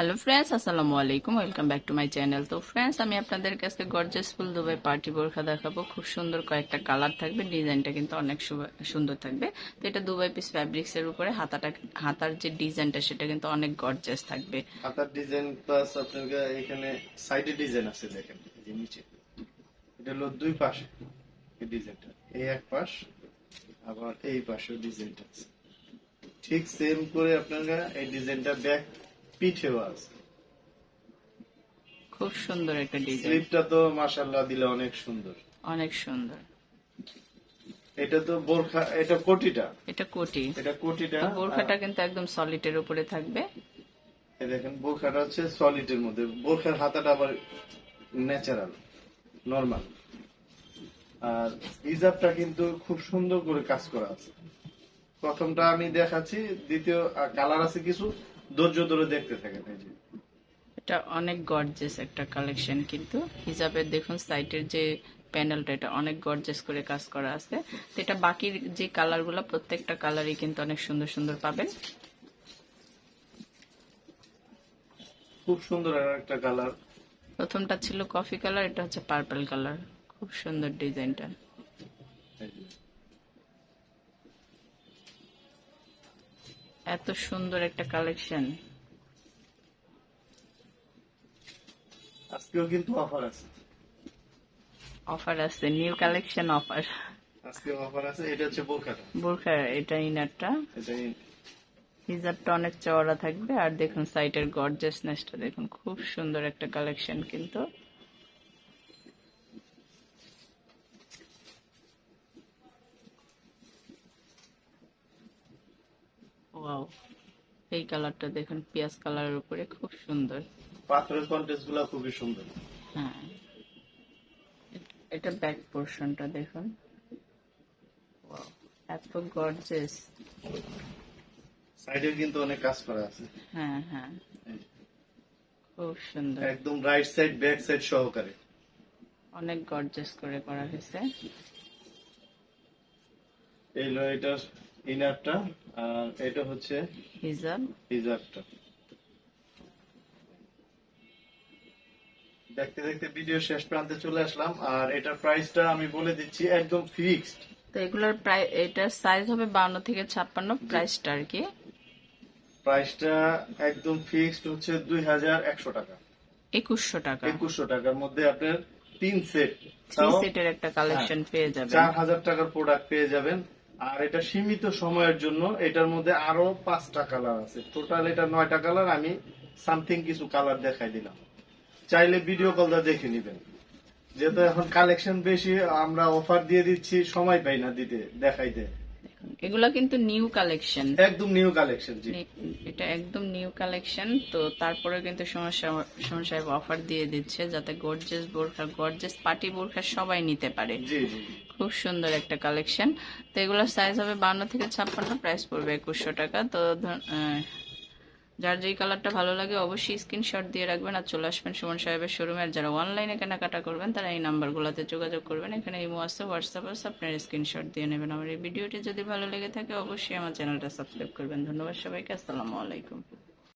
Hello friends আসসালামু আলাইকুম welcome back to my channel তো ফ্রেন্ডস আমি আপনাদের কাছে গর্জেস ফুল দুবাই পার্টি বোরখা দেখাবো। খুব সুন্দর কয়েকটা কালার থাকবে। ডিজাইনটা কিন্তু অনেক সুন্দর থাকবে। তো, এটা দুবাই পিস ফ্যাব্রিক্স এর উপরে হাতাটা, হাতার যে ডিজাইনটা সেটা কিন্তু অনেক গর্জেস থাকবে। হাতার ডিজাইন প্লাস আপনার গা- এখানে সাইডে ডিজাইন আছে দেখেন, এই নিচে। এটা হলো দুই পাশে এই ডিজাইনটা এই এক পাশ, আবার এই পাশেও ডিজাইনটা আছে। ঠিক সেম করে আপনার এই ডিজাইনটা ব্যাক পিঠেও আছে খুব সুন্দর একটা ডিজাইন স্লিপটা তো মাশাল্লাহ দিলে অনেক সুন্দর। অনেক সুন্দর। এটা তো বোরখা এটা কোটিটা। এটা কোটি। এটা কোটিটা বোরখাটা কিন্তু একদম সলিডের উপরে থাকবে। এই দেখেন বোরখাটা হচ্ছে সলিডের মধ্যে। বোরখার হাতাটা আবার ন্যাচারাল নর্মাল আর ইজাবটা কিন্তু খুব সুন্দর করে কাজ করা আছে। প্রথমটা আমি দেখাচ্ছি দ্বিতীয় কালার আছে কিছু। ধৈর্য ধরে দেখতে থাকেন এই যে। এটা অনেক গর্জেস একটা কালেকশন কিন্তু হিসাবের দেখুন সাইটের যে প্যানেলটা এটা অনেক গর্জেস করে কাজ করা আছে। তো এটা বাকির যে কালারগুলো প্রত্যেকটা কালারই কিন্তু অনেক সুন্দর সুন্দর পাবেন। খুব সুন্দর একটা কালার প্রথমটা ছিল কফি কালার এটা হচ্ছে পার্পল কালার খুব সুন্দর ডিজাইনটা এত সুন্দর একটা কালেকশন আজকেও কিন্তু অফার আছে। অফার আছে নিউ কালেকশন অফার। আজকে অফার আছে এটা হচ্ছে বোরখাটা বোরখা এটা ইনারটা এটা হিজাবটা অনেক চওড়া থাকবে আর দেখুন সাইটের গর্জাসনেসটা দেখুন খুব সুন্দর একটা কালেকশন কিন্তু। ওয়াও এই কালারটা দেখুন পিয়াজ কালারের উপরে খুব সুন্দর। পাথরের কন্টেস্টগুলা খুবই সুন্দর। হ্যাঁ। এটা ব্যাক পোর্শনটা দেখুন। এত গর্জেস সাইডে কিন্তু অনেক কাজ করা আছে। হ্যাঁ হ্যাঁ। খুব সুন্দর। একদম রাইট সাইড ব্যাক সাইড সহকারে। অনেক গর্জেস করে করা হয়েছে। এই হলো এটার ইনারটা আর এটা হচ্ছে হিজাব হিজাবটা দেখতে দেখতে ভিডিও শেষ প্রান্তে চলে আসলাম আর এটার প্রাইসটা আমি বলে দিচ্ছি একদম ফিক্সড তো এগুলোর প্রায় এটার সাইজ হবে বাউন্ন থেকে ছাপ্পান্ন প্রাইসটা আর কি। প্রাইসটা একদম ফিক্সড হচ্ছে দুই হাজার একশো টাকা। একুশশো টাকা। একুশশো টাকার মধ্যে আপনার তিন সেট থ্রি সেটের একটা কালেকশন পেয়ে যাবেন। চার হাজার টাকার প্রোডাক্ট পেয়ে যাবেন। আর এটা সীমিত সময়ের জন্য এটার মধ্যে আরও পাঁচটা কালার আছে। টোটাল এটা নয়টা কালার আমি সামথিং কিছু কালার দেখাই দিলাম। চাইলে ভিডিও কলটা দেখে নিবেন। যেহেতু এখন কালেকশন বেশি, আমরা অফার দিয়ে দিচ্ছি, সময় পাই না দিতে, দেখাইতে। এগুলা কিন্তু নিউ কালেকশন একদম নিউ কালেকশন জি। এটা একদম নিউ কালেকশন তো তারপরে কিন্তু সমস্যা সাহেব অফার দিয়ে দিচ্ছে যাতে গর্জেস বোরখা গর্জেস পার্টি বোরখা সবাই নিতে পারে। খুব সুন্দর একটা কালেকশন তো এগুলোর সাইজ হবে বান্ন থেকে ছাপ্পান্ন প্রাইস পড়বে একুশশো টাকা। তো যার যেই কালারটা ভালো লাগে অবশ্যই স্ক্রিনশট দিয়ে রাখবেন আর চলে আসবেন সুমন সাহেবের শোরুমে আর যারা অনলাইনে কেনাকাটা করবেন, তারা এই নাম্বারগুলোতে যোগাযোগ করবেন। এখানে এই আছে হোয়াটসঅ্যাপ আছে আপনার স্ক্রিনশট দিয়ে নেবেন। আমার এই ভিডিওটি যদি ভালো লেগে থাকে, অবশ্যই আমার চ্যানেলটা সাবস্ক্রাইব করবেন। ধন্যবাদ সবাইকে, আসসালামু আলাইকুম।